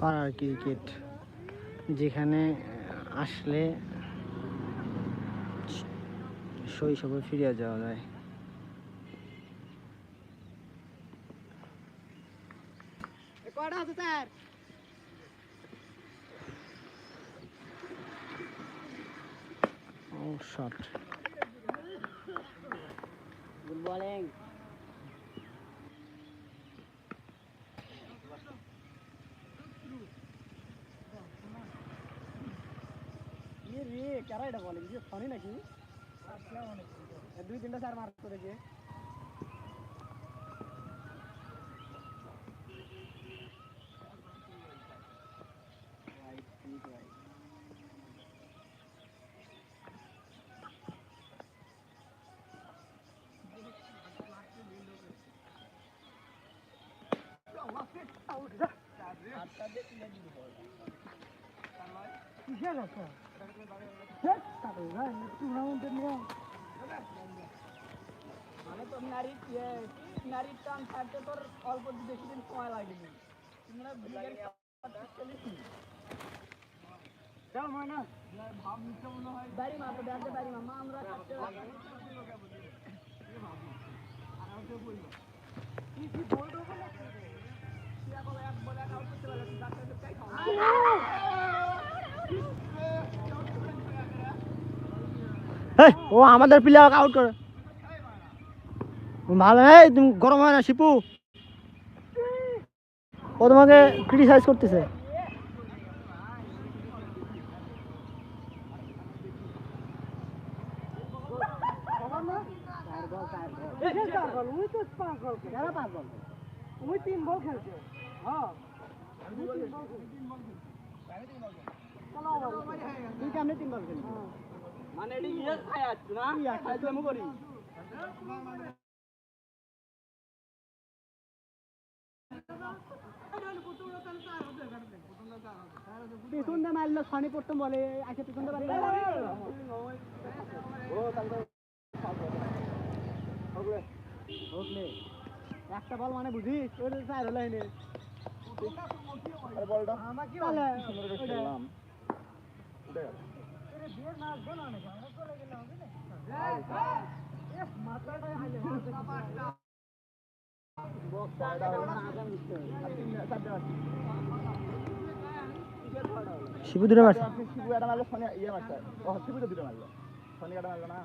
পাড়ার ক্রিকেট যেখানে আসলে শৈশবে ফিরে যাওয়া যায়। ও শট গুড বলিং ইয়ে কারা এটা বলিং? যে ফানি নাকি? দুই তিনটা মার্ক করেছে কিসের আছে? টুর্নামেন্টের নিয়ম মানে তোর নারী নারীর টান ছাড়তে তোর অল্প বেশি দিন সময় লাগেনি তোমরা বিকেল বাড়ি মা তো দেখতে বাড়ি মা আমরা থাকতে ও আমাদের প্লেয়ার আউট করে। ভালো এই তুমি গরম হয় না শিপু। ও তোমাকে ক্রিটিসাইজ করতেছে। তিন বল খেলছো। মানে এটি ইয়ে খাই আসছো না? খাই করি পিছন দিয়ে মারলো শনি প্রথম বলে আজকে পিছন মারলো। একটা বল মানে বুঝিস ওই চার হলো এনে। শিপু দূরে মারছে শিবু একটা মারলো শনি ইয়ে মারছে ও শিবু তো দুটো মারলো শনি একটা মারলো না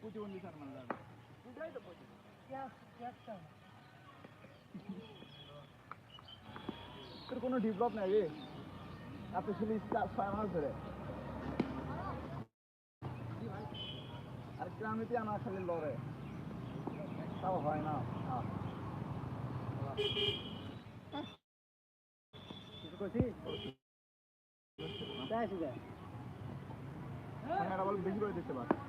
প্রতিবন্ধী স্যার মারলো তোর কোনো ডেভেলপ নাই রে আপনি চার ছয় মাস ধরে। আর গ্রামেতে আমার খালি লড়ে। তাও হয় না। কিছু যাই শনি একটা বল বেশি করে দিতে পারে